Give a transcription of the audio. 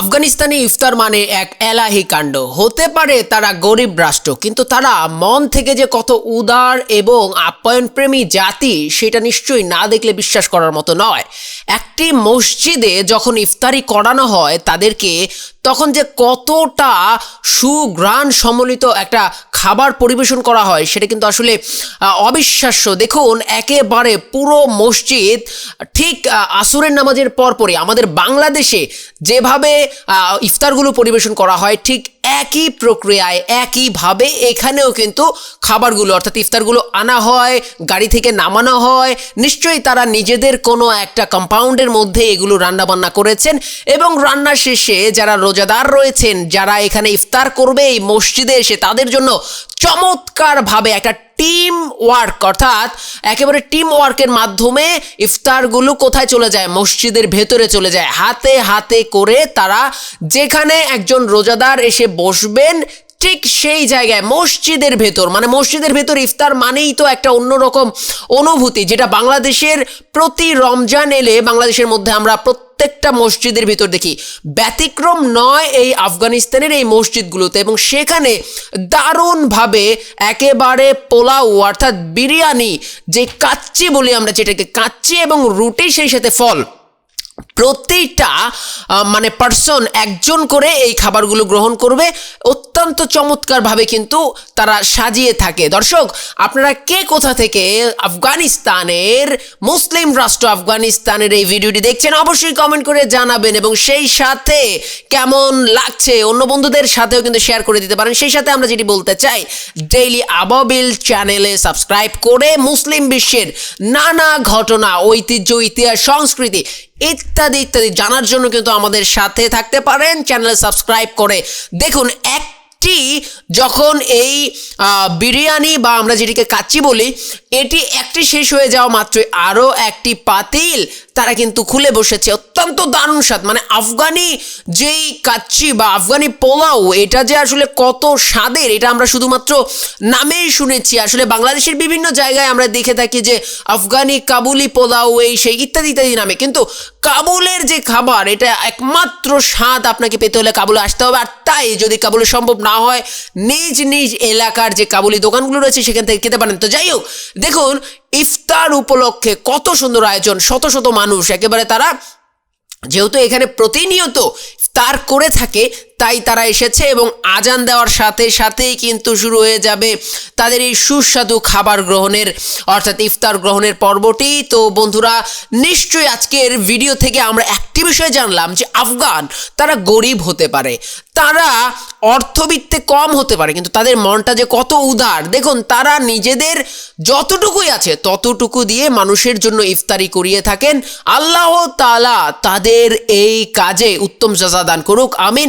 আফগানিস্তানে ইফতার মানে এক এলাহি কাণ্ড। হতে পারে তারা গরিব রাষ্ট্র, কিন্তু তারা মন থেকে যে কত উদার এবং আপ্যায়ন প্রেমী জাতি, সেটা নিশ্চয়ই না দেখলে বিশ্বাস করার মতো নয়। একটি মসজিদে যখন ইফতারি করানো হয়, তাদেরকে তখন যে কতটা সুগ্রাণ সম্মিলিত একটা খাবার পরিবেশন করা হয়, সেটা কিন্তু আসলে অবিশ্বাস্য। দেখুন, একেবারে পুরো মসজিদ, ঠিক আসুরের আসরের নামাজের পরপরই আমাদের বাংলাদেশে যেভাবে ইফতারগুলো পরিবেশন করা হয়, ঠিক একই প্রক্রিয়ায়, একইভাবে এখানেও কিন্তু খাবারগুলো, অর্থাৎ ইফতারগুলো আনা হয়, গাড়ি থেকে নামানো হয়। নিশ্চয়ই তারা নিজেদের কোনো একটা কম্পাউন্ডের মধ্যে এগুলো রান্নাবান্না করেছেন এবং রান্না শেষে যারা রোজাদার রয়েছেন, যারা এখানে ইফতার করবে এই মসজিদে এসে তাদের জন্য চমৎকারভাবে একটা টিম ওয়ার্ক অর্থাৎ একেবারে টিম ওয়ার্কের মাধ্যমে ইফতারগুলো কোথায় চলে যায়? মসজিদের ভেতরে চলে যায়। হাতে হাতে করে তারা যেখানে একজন রোজাদার এসে বসবেন ঠিক সেই জায়গায় মসজিদের ভেতর মানে মসজিদের ভেতর ইফতার মানেই তো একটা অন্যরকম অনুভূতি যেটা বাংলাদেশের প্রতি রমজান এলে বাংলাদেশের মধ্যে আমরা প্রত্যেকটা মসজিদের ভিতর দেখি। ব্যতিক্রম নয় এই আফগানিস্তানের এই মসজিদগুলোতে এবং সেখানে দারুণভাবে একেবারে পোলাও অর্থাৎ বিরিয়ানি যে কাচ্চি বলি আমরা যেটাকে কাচ্চি এবং রুটি সেই সাথে ফল। প্রত্যেকটা আহ, মানে পার্সন একজন করে এই খাবারগুলো গ্রহণ করবে। অত্যন্ত চমৎকারভাবে কিন্তু তারা সাজিয়ে থাকে। দর্শক, আপনারা কে কোথা থেকে আফগানিস্তানের, মুসলিম রাষ্ট্র আফগানিস্তানের এই ভিডিওটি দেখছেন অবশ্যই কমেন্ট করে জানাবেন এবং সেই সাথে কেমন লাগছে অন্য বন্ধুদের সাথেও কিন্তু শেয়ার করে দিতে পারেন। সেই সাথে আমরা যেটি বলতে চাই ডেইলি আবাবিল চ্যানেলে সাবস্ক্রাইব করে মুসলিম বিশ্বের নানা ঘটনা, ঐতিহ্য, ইতিহাস, সংস্কৃতি ইত্যাদি ইত্যাদি জানার জন্য কিন্তু আমাদের সাথে থাকতে পারেন। চ্যানেল সাবস্ক্রাইব করে দেখুন একটি যখন এই বিরিয়ানি বা আমরা যেটিকে কাচ্চি বলি, এটি একটি শেষ হয়ে যাওয়া মাত্রই আরও একটি পাতিল তারা কিন্তু খুলে বসেছে। অত্যন্ত দারুণ স্বাদ। মানে আফগানি যেই কাচ্চি বা আফগানি পোলাও, এটা যে আসলে কত স্বাদের, এটা আমরা শুধুমাত্র নামেই শুনেছি। আসলে বাংলাদেশের বিভিন্ন জায়গায় আমরা দেখে থাকি যে আফগানি কাবুলি পোলাও, এই সেই ইত্যাদি ইত্যাদি নামে। কিন্তু কাবুলের যে খাবার, এটা একমাত্র স্বাদ আপনাকে পেতে হলে কাবুলে আসতে হবে। আর তাই যদি কাবুলে সম্ভব না হয়, নিজ নিজ এলাকার যে কাবুলি দোকানগুলো রয়েছে, সেখান থেকে খেতে পারেন। তো যাই হোক, দেখুন, ইফতার উপলক্ষে কত সুন্দর আয়োজন, শত শত মানুষ। একেবারে তারা যেহেতু এখানে প্রতিনিয়ত তার করে থাকে তাই তারা এসেছে এবং আজান দেওয়ার সাথে সাথেই কিন্তু শুরু হয়ে যাবে তাদের এই সুস্বাদু খাবার গ্রহণের, অর্থাৎ ইফতার গ্রহণের পর্বটি। তো বন্ধুরা, নিশ্চয়ই আজকের ভিডিও থেকে আমরা একটি বিষয় জানলাম যে আফগান তারা গরিব হতে পারে, তারা অর্থবিত্তে কম হতে পারে, কিন্তু তাদের মনটা যে কত উদার। দেখুন, তারা নিজেদের যতটুকুই আছে ততটুকু দিয়ে মানুষের জন্য ইফতারি করিয়ে থাকেন। আল্লাহ তালা তাদের এই কাজে উত্তম সাজা দান করুক, আমিন।